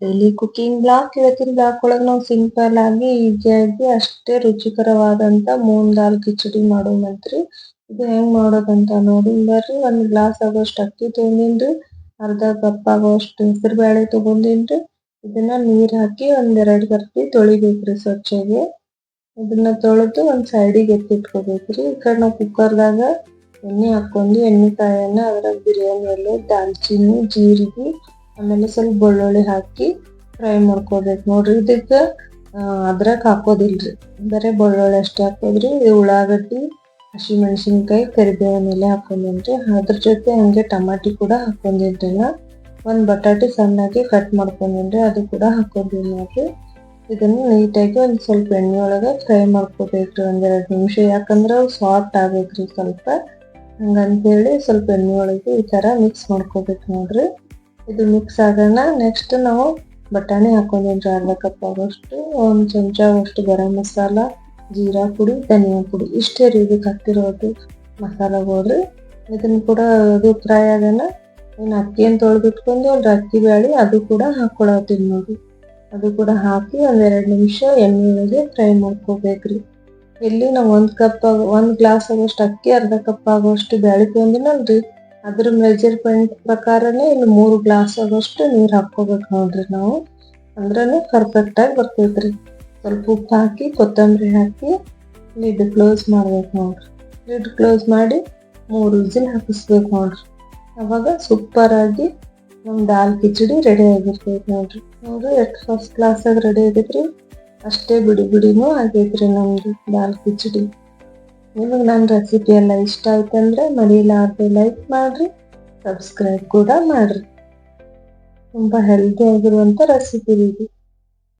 Daily cooking blog ಇವತ್ತಿನ blog ಒಳಗೆ ನಾವು ಸಿಂಪಲ್ ಆಗಿ ಈಸಿಯಾಗಿ ಅಷ್ಟೇ ರುಚಿಕರವಾದಂತ ಮೂಂಗ್ ದಾಲ್ ಕಿಚಡಿ ಮಾಡೋಣಂತ್ರಿ ಇದು ಹೆಂಗ್ ಮಾಡೋದಂತ ನೋಡಿ ಬರ್ರಿ ಒಂದು ಗ್ಲಾಸ್ ಆಗೋಷ್ಟು ಅಕ್ಕಿ ತೊಗೊಂಡಿನ್ರಿ, ಅರ್ಧ ಕಪ್ ಆಗೋಷ್ಟು ಹೆಸರು ಬೇಳೆ ತಗೊಂಡಿನ್ರಿ. ಇದನ್ನ ನೀರ್ ಹಾಕಿ ಒಂದೆರಡು ಸರ್ತಿ ತೊಳಿಬೇಕ್ರಿ ಸ್ವಚ್ಛಗೆ. ಇದನ್ನ ತೊಳೆದು ಒಂದ್ ಸೈಡಿಗೆ ಎತ್ತಿಟ್ಕೋಬೇಕ್ರಿ. ಈ ಕಡೆ ನಾವು ಕುಕ್ಕರ್ದಾಗ ಎಣ್ಣೆ ಹಾಕೊಂಡು ಎಣ್ಣೆ ಕಾಯನ್ನ ಅದ್ರಾಗ ಬಿರಿಯಾನಿ ಎಲೆ, ದಾಲ್ಚಿನ್ನಿ, ಜೀರಿಗೆ ಆಮೇಲೆ ಸ್ವಲ್ಪ ಬೆಳ್ಳುಳ್ಳಿ ಹಾಕಿ ಫ್ರೈ ಮಾಡ್ಕೋಬೇಕು. ನೋಡ್ರಿ ಇದಕ್ಕೆ ಅದ್ರಾಗ ಹಾಕೋದಿಲ್ರಿ. ಬರೀ ಬೆಳ್ಳುಳ್ಳಿ ಅಷ್ಟೇ ಹಾಕೋದ್ರಿ. ಉಳ್ಳಾಗಡ್ಡಿ, ಹಸಿಮೆಣಸಿನ್ಕಾಯಿ, ಕರಿಬೇವಿನ ಎಲೆ ಹಾಕೊಂಡೇನ್ರಿ. ಅದ್ರ ಜೊತೆ ಹಂಗೆ ಟಮಾಟಿ ಕೂಡ ಹಾಕೊಂಡಿನ್ರಿ ನಾ. ಒಂದ್ ಬಟಾಟೆ ಸಣ್ಣಾಗಿ ಕಟ್ ಮಾಡ್ಕೊಂಡೇನ್ರಿ. ಅದು ಕೂಡ ಹಾಕೊಂಡಿನಿ ನೋಡ್ರಿ. ಇದನ್ನು ನೀಟಾಗಿ ಒಂದು ಸ್ವಲ್ಪ ಎಣ್ಣೆ ಒಳಗೆ ಫ್ರೈ ಮಾಡ್ಕೋಬೇಕ್ರಿ ಒಂದೆರಡು ನಿಮಿಷ. ಯಾಕಂದ್ರೆ ಸಾಫ್ಟ್ ಆಗಬೇಕ್ರಿ ಸ್ವಲ್ಪ. ಹಂಗಂತೇಳಿ ಸ್ವಲ್ಪ ಎಣ್ಣೆ ಒಳಗೆ ಈ ಥರ ಮಿಕ್ಸ್ ಮಾಡ್ಕೋಬೇಕು ನೋಡ್ರಿ. ಇದು ಮಿಕ್ಸ್ ಆಗೋಣ ನೆಕ್ಸ್ಟ್ ನಾವು ಬಟಾಣಿ ಹಾಕೊಂಡಿನ್ರಿ ಅರ್ಧ ಕಪ್ ಆಗೋಷ್ಟು, ಒಂದು ಚಮಚ ಅಷ್ಟು ಗರಂ ಮಸಾಲ, ಜೀರಾ ಪುಡಿ, ಧನಿಯಾ ಪುಡಿ. ಇಷ್ಟೇ ರೀ ಇದಕ್ಕೆ ಹಾಕ್ತಿರೋದು ಮಸಾಲಗಳ್ರಿ. ಇದನ್ನ ಕೂಡ ಅದು ಫ್ರೈ ಆಗೋಣ ಇನ್ನು ಅಕ್ಕಿಯನ್ನು ತೊಳೆದಿಟ್ಕೊಂಡು ಒಂದು ಅಕ್ಕಿ ಬ್ಯಾಳಿ ಅದು ಕೂಡ ಹಾಕೊಳ್ಳೋ ತಿನ್ನೋದು ಅದು ಕೂಡ ಹಾಕಿ ಒಂದೆರಡು ನಿಮಿಷ ಎಣ್ಣೆ ಒಳಗೆ ಫ್ರೈ ಮಾಡ್ಕೋಬೇಕ್ರಿ. ಇಲ್ಲಿ ನಾವು ಒಂದು ಕಪ್ ಒಂದು ಗ್ಲಾಸ್ ಆಗೋಷ್ಟು ಅಕ್ಕಿ, ಅರ್ಧ ಕಪ್ ಆಗೋಷ್ಟು ಬ್ಯಾಳಿ ತೊಗೊಂಡಿನಲ್ರಿ ಅದ್ರ ಮೆಜರ್ಮೆಂಟ್ ಪ್ರಕಾರನೇ ಇಲ್ಲಿ ಮೂರು ಗ್ಲಾಸ್ ಆಗೋಷ್ಟು ನೀರು ಹಾಕೋಬೇಕು ನೋಡ್ರಿ ನಾವು. ಪರ್ಫೆಕ್ಟ್ ಆಗಿ ಬರ್ತೈತ್ರಿ. ಸ್ವಲ್ಪ ಉಪ್ಪು ಹಾಕಿ, ಕೊತ್ತಂಬರಿ ಹಾಕಿ ಲಿಡ್ ಕ್ಲೋಸ್ ಮಾಡ್ಬೇಕು ನೋಡ್ರಿ. ಲಿಡ್ ಕ್ಲೋಸ್ ಮಾಡಿ ಮೂರು ವಿಜಿಲ್ ಹಾಕಿಸ್ಬೇಕು ನೋಡ್ರಿ. ಅವಾಗ ಸೂಪರ್ ಆಗಿ ನಮ್ ದಾಲ್ ಕಿಚಡಿ ರೆಡಿ ಆಗಿರ್ತೈತಿ ನೋಡ್ರಿ. ನೋಡ್ರಿ ಎಷ್ಟು ಫಸ್ಟ್ ಕ್ಲಾಸ್ ಆಗಿ ರೆಡಿ ಆಗಿದ್ರಿ. ಅಷ್ಟೇ ಬಿಡಿ ಬಿಡಿನೂ ಆಗೈತ್ರಿ ನಮ್ದು ದಾಲ್ ಕಿಚಡಿ. ನಿಮಗೆ ನನ್ನ ರೆಸಿಪಿ ಎಲ್ಲ ಇಷ್ಟ ಆಯ್ತಂದ್ರೆ ಮರೀಲಾರ್ದೆ ಲೈಕ್ ಮಾಡ್ರಿ ಸಬ್ಸ್ಕ್ರೈಬ್ ಕೂಡ ಮಾಡ್ರಿ. ತುಂಬಾ ಹೆಲ್ದಿ ಆಗಿರುವಂತ ರೆಸಿಪಿ ಇದು.